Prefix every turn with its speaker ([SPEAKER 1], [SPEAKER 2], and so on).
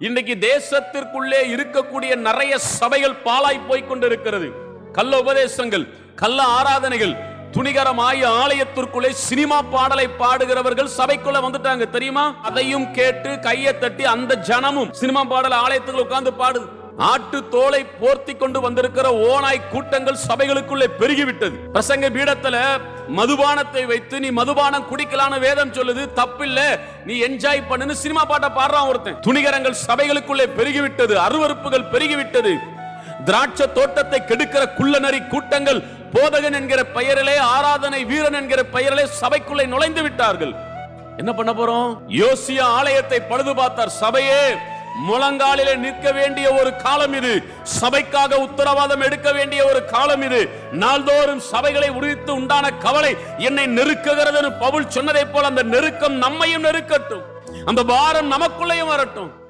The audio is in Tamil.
[SPEAKER 1] இன்னைக்கு தேசத்திற்குள்ளே இருக்கக்கூடிய நிறைய சபைகள் பாழாய் போய் கொண்டிருக்கிறது. கள்ள உபதேசங்கள் கள்ள ஆராதனைகள் துணிகரமாய் ஆலயத்திற்குள்ளே சினிமா பாடலை பாடுகிறவர்கள் சபைக்குள்ள வந்துட்டாங்க. தெரியுமா? அதையும் கேட்டு கையை தட்டி அந்த ஜனமும் சினிமா பாடல் ஆலயத்துக்குள்ள உட்கார்ந்து பாடுது ஆட்டு தோலை போர்த்தி கொண்டு வந்திருக்கிற ஓனாய் கூட்டங்கள் சபைகளுக்குள்ளே பெருகிவிட்டது. பிரசங்க பீடத்துல மதுபானத்தை வைத்து நீ மதுபானம் குடிக்கலான வேதம் சொல்லுது தப்பில்ல நீ என்ஜாய் பண்ணுன்னு சினிமா பாட்டை பாடுறான் ஒருத்தன். துணிகரங்கள் சபைகளுக்குள்ளே பெருகிவிட்டது அருவருப்புகள் பெருகிவிட்டது. திராட்சை தோட்டத்தை கெடுக்கிற குள்ளநரி கூட்டங்கள் போதகன் என்கிற பெயரிலே ஆராதனை வீரன் என்கிற பெயரிலே சபைக்குள்ளே நுழைந்து விட்டார்கள். என்ன பண்ண போறோம்? யோசியா ஆலயத்தை பழுது பார்த்தார் சபையே. முழங்காலிலே நிற்க வேண்டிய ஒரு காலம் இது. சபைக்காக உத்தரவாதம் எடுக்க வேண்டிய ஒரு காலம் இது. நாள்தோறும் சபைகளை உரித்து உண்டான கவலை என்னை நெருக்குகிறது பவுல் சொன்னதை போல அந்த நெருக்கம் நம்மையும் நெருக்கட்டும். அந்த பாரம் நமக்குள்ளேயும் வரட்டும்.